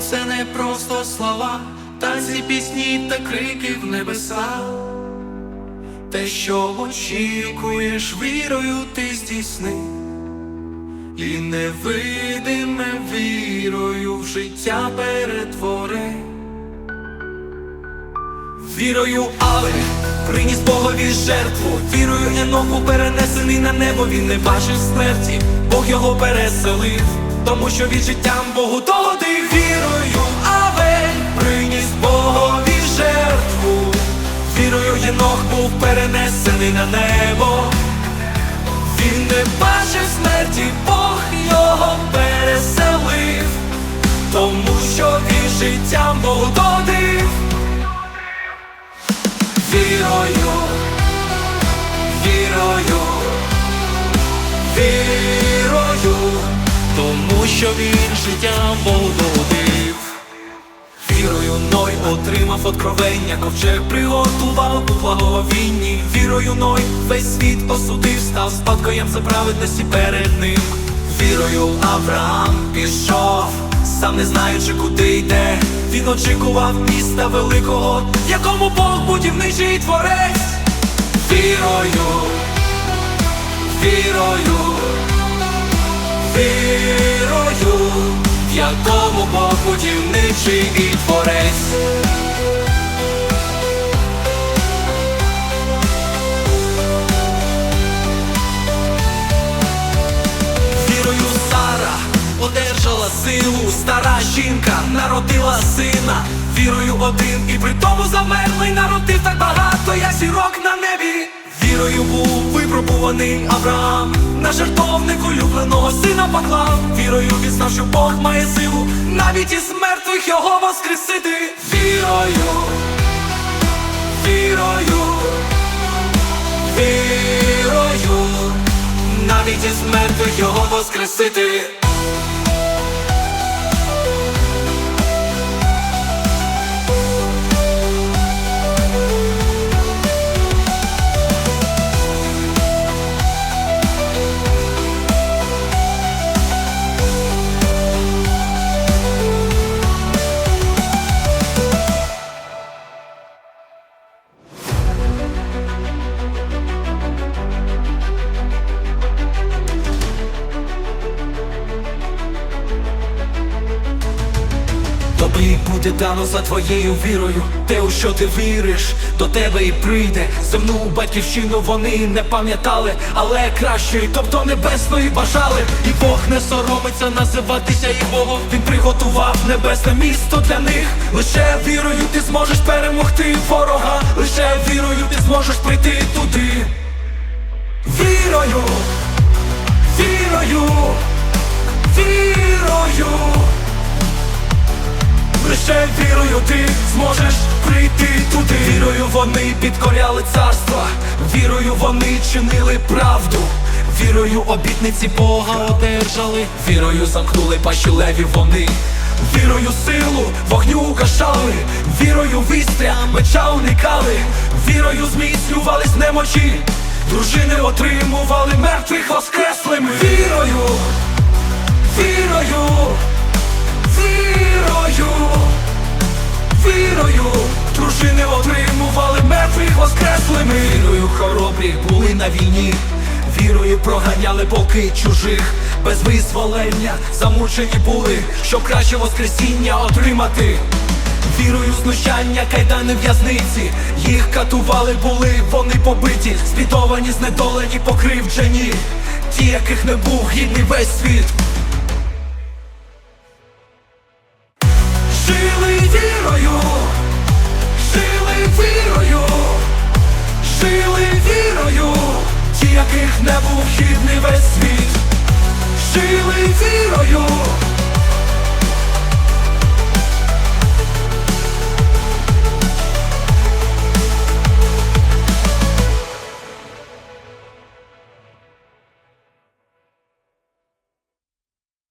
це не просто слова, танці, пісні та крики в небеса. Те, що очікуєш, вірою ти здійсни, і невидиме вірою в життя перетвори. Вірою Авель приніс Богові жертву, вірою Еноку перенесений на небо, він не бачив смерті, Бог його переселив, тому що від життям Богу догодив вірою Авель приніс Богові жертву, вірою Єнох був перенесений на небо. Він не бачив смерті, Бог його переселив, тому що він життям Богу додив. Вірою, вірою, вірою, тому що він життям Богу. Вірою Ной отримав откровення, ковчег приготував у благовінні. Вірою Ной весь світ осудив, став спадкоєм за праведності перед ним. Вірою Авраам пішов, сам не знаючи, куди йде. Він очікував міста великого, якому Бог будівничий творець. Вірою, вірою, вірою, в якому Бог будівничий і творець. Сара одержала силу, стара жінка народила сина, вірою один і при тому замерлий народив так багато, як зірок на небі. Вірою був випробуваний Авраам, на жертовник улюбленого сина поклав. Вірою він знав, що Бог має силу, навіть із мертвих його воскресити. Вірою, вірою, вірою, навіть із мертвих його воскресити. Тобі буде дано за твоєю вірою, те, у що ти віриш, до тебе і прийде. Земну батьківщину вони не пам'ятали, але кращої, тобто небесної бажали. І Бог не соромиться називатися їх Богом. Він приготував небесне місто для них. Лише вірою ти зможеш перемогти ворога, лише вірою ти зможеш прийти туди. Лише вірою ти зможеш прийти. Туди. Вірою вони підкоряли царства, вірою вони чинили правду, вірою обітниці Бога одержали, вірою замкнули пащі леві вони, вірою силу вогню угашали, вірою вістря меча уникали, вірою зміцнювались немочі, дружини отримували мертвих воскреслими. Вірою, вірою. Вірою, хоробрі були на війні, вірою проганяли полки чужих, без визволення замучені були, щоб краще воскресіння отримати. Вірою знущання, кайдани в'язниці, їх катували були, вони побиті, спідовані, знедолені, покривджені, ті, яких не був гідний весь світ. Ті, вхідний весь світ,